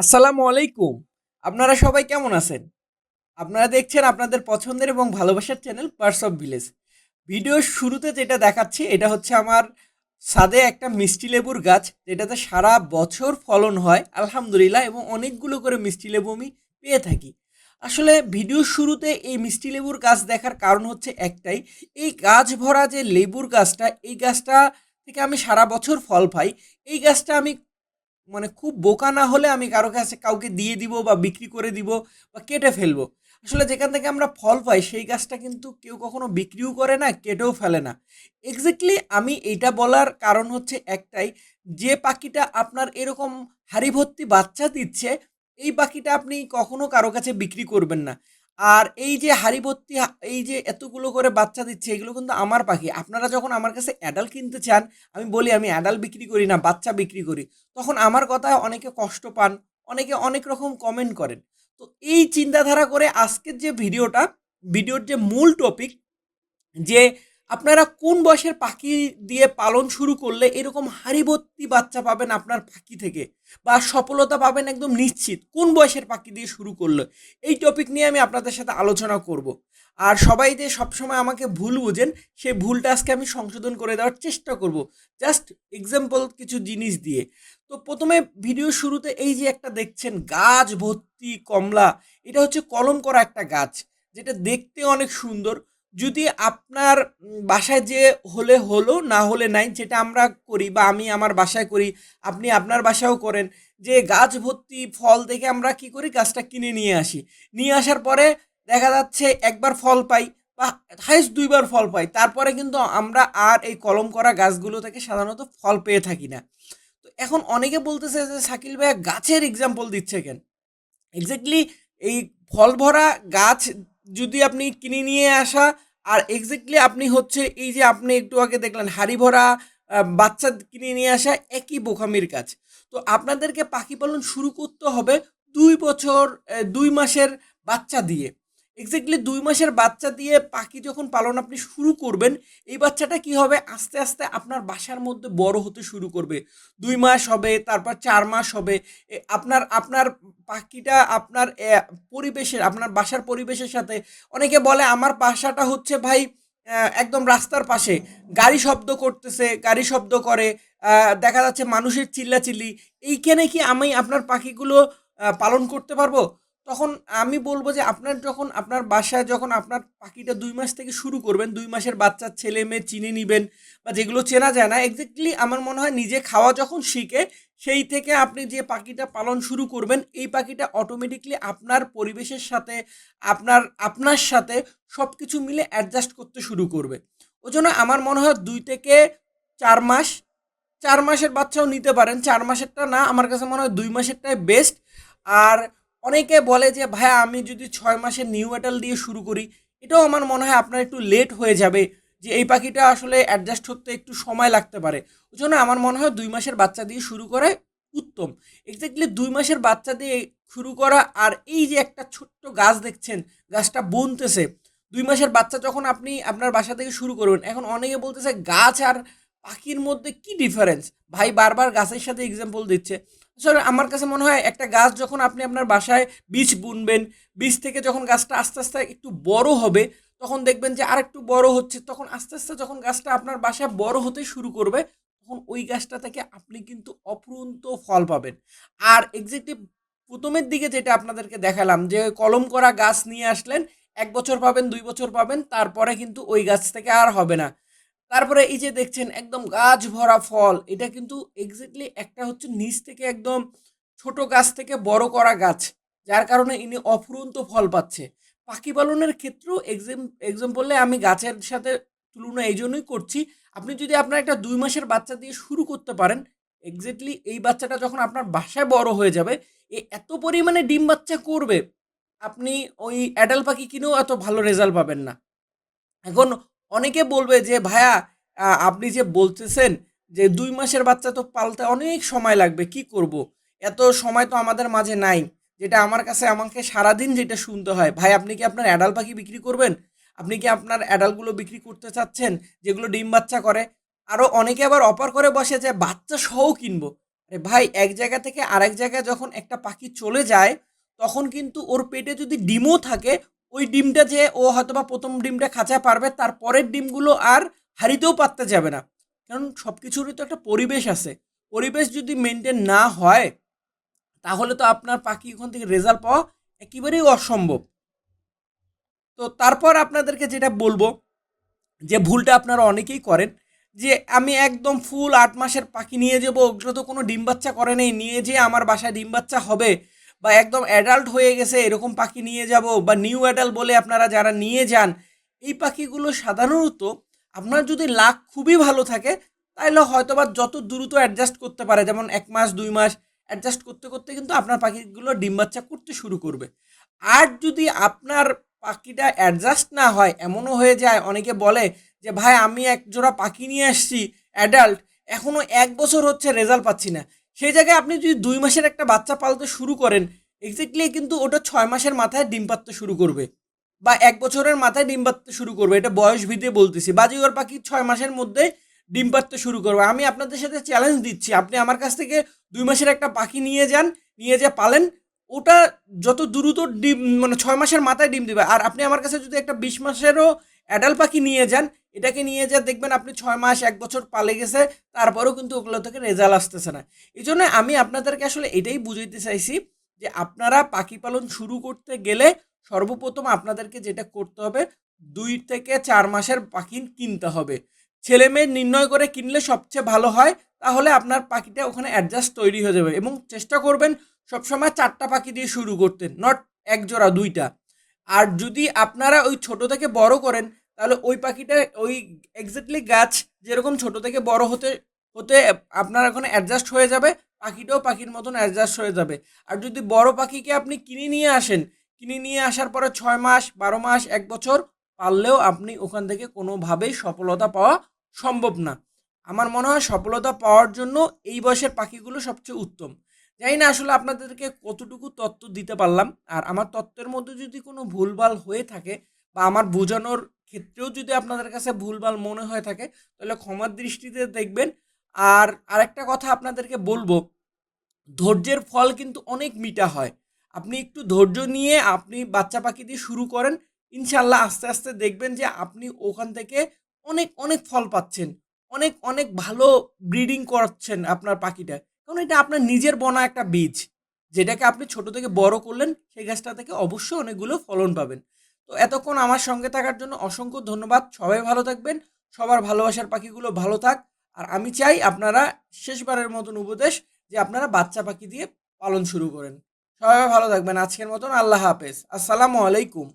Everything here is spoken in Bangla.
আসসালামু আলাইকুম। আপনারা সবাই কেমন আছেন? আপনারা দেখছেন আপনাদের পছন্দের এবং ভালোবাসার চ্যানেল পার্স অফ ভিলেজ ভিডিওর শুরুতে যেটা দেখাচ্ছি, এটা হচ্ছে আমার ছাদে একটা মিষ্টি লেবুর গাছ, যেটাতে সারা বছর ফলন হয়, আলহামদুলিল্লাহ, এবং অনেকগুলো করে মিষ্টি লেবু আমি পেয়ে থাকি। আসলে ভিডিওর শুরুতে এই মিষ্টি লেবুর গাছ দেখার কারণ হচ্ছে একটাই, এই গাছ ভরা যে লেবুর গাছটা, এই গাছটা থেকে আমি সারা বছর ফল পাই, এই গাছটা আমি মানে খুব বোকা না হলে আমি কারও কাছে কাউকে দিয়ে দিব বা বিক্রি করে দিব বা কেটে ফেলব। আসলে যেখান থেকে আমরা ফল পাই, সেই গাছটা কিন্তু কেউ কখনো বিক্রিও করে না, কেটেও ফেলে না। এক্স্যাক্টলি আমি এইটা বলার কারণ হচ্ছে একটাই, যে পাখিটা আপনার এরকম হাড়ি ভর্তি বাচ্চা দিচ্ছে, এই পাখিটা আপনি কখনো কারও কাছে বিক্রি করবেন না। আর এই যে হারিবত্তি এই যে এতগুলো করে বাচ্চা দিচ্ছে, এগুলো কিন্তু আমার পাখি। আপনারা যখন আমার কাছে অ্যাডাল কিনতে চান, আমি বলি আমি অ্যাডাল বিক্রি করি না, বাচ্চা বিক্রি করি। তখন আমার কথায় অনেকে কষ্ট পান, অনেকে অনেক রকম কমেন্ট করেন। তো এই চিন্তাধারা করে আজকের যে ভিডিওটা, ভিডিওর যে মূল টপিক যে আপনারা কোন বয়সের পাখি দিয়ে পালন শুরু করলে এরকম হাড়িভর্তি বাচ্চা পাবেন আপনার পাখি থেকে? বা সফলতা পাবেন একদম নিশ্চিত। কোন বয়সের পাখি দিয়ে শুরু করলে? এই টপিক নিয়ে আমি আপনাদের সাথে আলোচনা করব। আর সবাই যে সবসময় আমাকে ভুল বুঝেন, সেই ভুলটা আজকে আমি সংশোধন করে দেওয়ার চেষ্টা করব। জাস্ট এক্সাম্পল কিছু জিনিস দিয়ে। তো প্রথমে ভিডিও শুরুতে এই যে একটা দেখছেন, গাছ ভর্তি কমলা। এটা হচ্ছে কলম করা একটা গাছ, যেটা দেখতে অনেক সুন্দর। যদি আপনার বাসায় যে হলে হলো, না হলে নাই, যেটা আমরা করি বা আমি আমার বাসায় করি, আপনি আপনার বাসায়ও করেন, যে গাছ ভর্তি ফল দেখে আমরা কি করি? গাছটা কিনে নিয়ে আসি। নিয়ে আসার পরে দেখা যাচ্ছে একবার ফল পাই বা হাইস্ট দুইবার ফল পাই, তারপরে কিন্তু আমরা আর এই কলম করা গাছগুলো থেকে সাধারণত ফল পেয়ে থাকি না। তো এখন অনেকে বলতেছে যে শাকিল ভাইয়া, গাছের এক্সাম্পল দিচ্ছে কেন? এক্স্যাক্টলি এই ফল ভরা গাছ যদি আপনি কিনে নিয়ে আসা, আর এক্স্যাক্টলি আপনি হচ্ছে এই যে আপনি একটু আগে দেখলেন হাড়ি ভরা বাচ্চা কিনে নিয়ে আসা একই বোকামির কাজ। তো আপনাদেরকে পাখি পালন শুরু করতে হবে দুই বছর দুই মাসের বাচ্চা দিয়ে। এক্স্যাক্টলি দুই মাসের বাচ্চা দিয়ে পাখি যখন পালন আপনি শুরু করবেন, এই বাচ্চাটা কি হবে? আস্তে আস্তে আপনার বাসার মধ্যে বড় হতে শুরু করবে। দুই মাস হবে, তারপর চার মাস হবে। আপনার আপনার পাখিটা আপনার পরিবেশের, আপনার বাসার পরিবেশের সাথে, অনেকে বলে আমার বাসাটা হচ্ছে ভাই একদম রাস্তার পাশে। গাড়ি শব্দ করতেছে, গাড়ি শব্দ করে দেখা যাচ্ছে মানুষের চিল্লাচিল্লি। এইখানে কি আমি আপনার পাখিগুলো পালন করতে পারব? তখন আমি বলব যে আপনার যখন, আপনার বাসায় যখন আপনার পাখিটা দুই মাস থেকে শুরু করবেন, দুই মাসের বাচ্চার ছেলে মেয়ে চিনে নিবেন বা যেগুলো চেনা যায় না এক্স্যাক্টলি আমার মনে হয় নিজে খাওয়া যখন শিখে, সেই থেকে আপনি যে পাখিটা পালন শুরু করবেন, এই পাখিটা অটোমেটিকলি আপনার পরিবেশের সাথে, আপনার আপনার সাথে সব কিছু মিলে অ্যাডজাস্ট করতে শুরু করবে। ওই জন্য আমার মনে হয় দুই থেকে চার মাস, চার মাসের বাচ্চাও নিতে পারেন, চার মাসেরটা না, আমার কাছে মনে হয় দুই মাসেরটাই বেস্ট আর অনেকে বলে যে, ভাইয়া, আমি যদি ছয় মাসের নিউ এটাল দিয়ে শুরু করি, এটাও আমার মনে হয় আপনার একটু লেট হয়ে যাবে, যে এই পাখিটা আসলে অ্যাডজাস্ট করতে একটু সময় লাগতে পারে। ওই জন্য আমার মনে হয় দুই মাসের বাচ্চা দিয়ে শুরু করাই উত্তম। এক্স্যাক্টলি দুই মাসের বাচ্চা দিয়ে শুরু করা আর এই যে একটা ছোট্ট গাছ দেখছেন, গাছটা বুনতেছে, দুই মাসের বাচ্চা যখন আপনি আপনার বাসা থেকে শুরু করবেন, এখন অনেকে বলতেছে, গাছ আর পাখির মধ্যে কি ডিফারেন্স ভাই বারবার গাছের সাথে এক্সাম্পল দিচ্ছে। আসলে আমার কাছে মনে হয় একটা গাছ যখন আপনি আপনার বাসায় বীজ বুনবেন, বীজ থেকে যখন গাছটা আস্তে আস্তে একটু বড় হবে, তখন দেখবেন যে আর একটু বড় হচ্ছে, তখন আস্তে আস্তে যখন গাছটা আপনার বাসায় বড় হতে শুরু করবে, তখন ওই গাছটা থেকে আপনি কিন্তু অপূরন্ত ফল পাবেন। আর এক্সাক্টলি প্রথমের দিকে যেটা আপনাদেরকে দেখালাম, যে কলম করা গাছ নিয়ে আসলেন, এক বছর পাবেন, দুই বছর পাবেন, তারপরে কিন্তু ওই গাছ থেকে আর হবে না। তারপরে এই যে দেখছেন, একদম গাছ ভরা ফল। এটা কিন্তু এক্স্যাক্টলি একটা হচ্ছে নিচ থেকে একদম ছোট গাছ থেকে বড় করা গাছ, যার কারণে ইনি অফুরন্ত ফল পাচ্ছে। পাখি পালনের ক্ষেত্রেও এক্সাম এক্সাম্পলে আমি গাছের সাথে তুলনা এই জন্যই করছি, আপনি যদি আপনার একটা দুই মাসের বাচ্চা দিয়ে শুরু করতে পারেন এক্স্যাক্টলি এই বাচ্চাটা যখন আপনার বাসায় বড় হয়ে যাবে, এ এত পরিমাণে ডিম বাচ্চা করবে, আপনি ওই অ্যাডাল পাখি কিনেও এত ভালো রেজাল্ট পাবেন না। এখন অনেকে বলবে যে, ভাইয়া আপনি যে বলতেছেন যে দুই মাসের বাচ্চা তো পালতে অনেক সময় লাগবে, কি করব। এত সময় তো আমাদের মাঝে নাই, যেটা আমার কাছে আমাকে সারাদিন যেটা শুনতে হয়। ভাই, আপনি কি আপনার অ্যাডাল পাখি বিক্রি করবেন? আপনি কি আপনার অ্যাডালগুলো বিক্রি করতে চাচ্ছেন, যেগুলো ডিম বাচ্চা করে? আরও অনেকে আবার অপার করে বসে যে, বাচ্চা সহ কিনবো। আরে ভাই, এক জায়গা থেকে আরেক জায়গায় যখন একটা পাখি চলে যায়, তখন কিন্তু ওর পেটে যদি ডিমও থাকে ওই ডিমটা যে ও হয়তোবা প্রথম ডিমটা খাঁচায় পারবে, তার পরের ডিমগুলো আর হারিতেও পারতে যাবে না। কারণ সব কিছুরই তো একটা পরিবেশ আছে। পরিবেশ যদি মেনটেন না হয়, তাহলে তো আপনার পাখি ওখান থেকে রেজাল্ট পাওয়া একেবারেই অসম্ভব। তো তারপর আপনাদেরকে যেটা বলব, যে ভুলটা আপনারা অনেকেই করেন, যে আমি একদম ফুল আট মাসের পাখি নিয়ে যাব, ওগুলো তো কোনো ডিম বাচ্চা করে নেই, নিয়ে যেয়ে আমার বাসায় ডিম বাচ্চা হবে বা একদম অ্যাডাল্ট হয়ে গেছে, এরকম পাখি নিয়ে যাব বা নিউ অ্যাডাল্ট বলে আপনারা যারা নিয়ে যান, এই পাখিগুলো সাধারণত আপনার যদি লাক খুবই ভালো থাকে তাহলে হয়তো বা যত দ্রুত অ্যাডজাস্ট করতে পারে, যেমন এক মাস, দুই মাস অ্যাডজাস্ট করতে করতে কিন্তু আপনার পাখিগুলো ডিম বাচ্চা করতে শুরু করবে। আর যদি আপনার পাখিটা অ্যাডজাস্ট না হয়, এমনও হয়ে যায়, অনেকে বলে যে, ভাই, আমি এক জোড়া পাখি নিয়ে আসছি অ্যাডাল্ট এখনও এক বছর হচ্ছে রেজাল্ট পাচ্ছি না। সেই জায়গায় আপনি যদি দুই মাসের একটা বাচ্চা পালতে শুরু করেন এক্স্যাক্টলি কিন্তু ওটা ছয় মাসের মাথায় ডিম পাততে শুরু করবে বা এক বছরের মাথায় ডিম পাততে শুরু করবে, এটা বয়স ভিত্তিতে বলতেছি। বাজিগর পাখি ছয় মাসের মধ্যে ডিম পাততে শুরু করবে। আমি আপনাদের সাথে চ্যালেঞ্জ দিচ্ছি, আপনি আমার কাছ থেকে দুই মাসের একটা পাখি নিয়ে যান, নিয়ে যে পালেন, ওটা যত দ্রুত ডিম মানে ছয় মাসের মাথায় ডিম দিবে। আর আপনি আমার কাছে যদি একটা বিশ মাসেরও অ্যাডাল্ট পাখি নিয়ে যান, এটাকে নিয়ে যা, দেখবেন আপনি ছয় মাস, এক বছর পালে গেছে, তারপরেও কিন্তু ওগুলো থেকে রেজাল্ট আসতেছে না। এই জন্য আমি আপনাদেরকে আসলে এটাই বুঝাইতে চাইছি যে আপনারা পাখি পালন শুরু করতে গেলে সর্বপ্রথম আপনাদেরকে যেটা করতে হবে, দুই থেকে চার মাসের পাখি কিনতে হবে। ছেলে মেয়ে নির্ণয় করে কিনলে সবচেয়ে ভালো হয়, তাহলে আপনার পাখিটা ওখানে অ্যাডজাস্ট তৈরি হয়ে যাবে এবং চেষ্টা করবেন সবসময় চারটা পাখি দিয়ে শুরু করতে নট এক জোড়া, দুইটা। আর যদি আপনারা ওই ছোট থেকে বড় করেন তাহলে ওই পাখিটা, ওই এক্স্যাক্টলি গাছ যেরকম ছোট থেকে বড় হতে হতে আপনার ওখানে অ্যাডজাস্ট হয়ে যাবে, পাখিটাও পাখির মতন অ্যাডজাস্ট হয়ে যাবে। আর যদি বড় পাখিকে আপনি কিনে নিয়ে আসেন, কিনে নিয়ে আসার পরে ছয় মাস, বারো মাস, এক বছর, পারলেও আপনি ওখান থেকে কোনোভাবেই সফলতা পাওয়া সম্ভব না। আমার মনে হয় সফলতা পাওয়ার জন্য এই বয়সের পাখিগুলো সবচেয়ে উত্তম। জানি না আসলে আপনাদেরকে কতটুকু তত্ত্ব দিতে পারলাম, আর আমার তত্ত্বের মধ্যে যদি কোনো ভুলভাল হয়ে থাকে বা আমার বোঝানোর ক্ষেত্রেও যদি আপনাদের কাছে ভুলভাল মনে হয়ে থাকে, তাহলে ক্ষমার দৃষ্টিতে দেখবেন। আর আরেকটা কথা আপনাদেরকে বলব, ধৈর্যের ফল কিন্তু অনেক মিঠা হয়। আপনি একটু ধৈর্য নিয়ে আপনি বাচ্চা পাখি দিয়ে শুরু করেন, ইনশাল্লাহ আস্তে আস্তে দেখবেন যে আপনি ওখান থেকে অনেক অনেক ফল পাচ্ছেন। অনেক অনেক ভালো ব্রিডিং করাচ্ছেন আপনার পাখিটা। কারণ এটা আপনার নিজের বনা একটা বীজ। যেটাকে আপনি ছোট থেকে বড় করলেন, সেই গাছটা থেকে অবশ্যই অনেকগুলো ফলন পাবেন। তো এতক্ষণ আমার সঙ্গে থাকার জন্য অসংখ্য ধন্যবাদ। সবাই ভালো থাকবেন। সবার ভালোবাসার পাখিগুলো ভালো থাক। আর আমি চাই আপনারা শেষবারের মতন উপদেশ যে আপনারা বাচ্চা পাখি দিয়ে পালন শুরু করেন। সবাই ভালো থাকবেন। আজকের মতন আল্লাহ হাফেজ। আসসালামু আলাইকুম।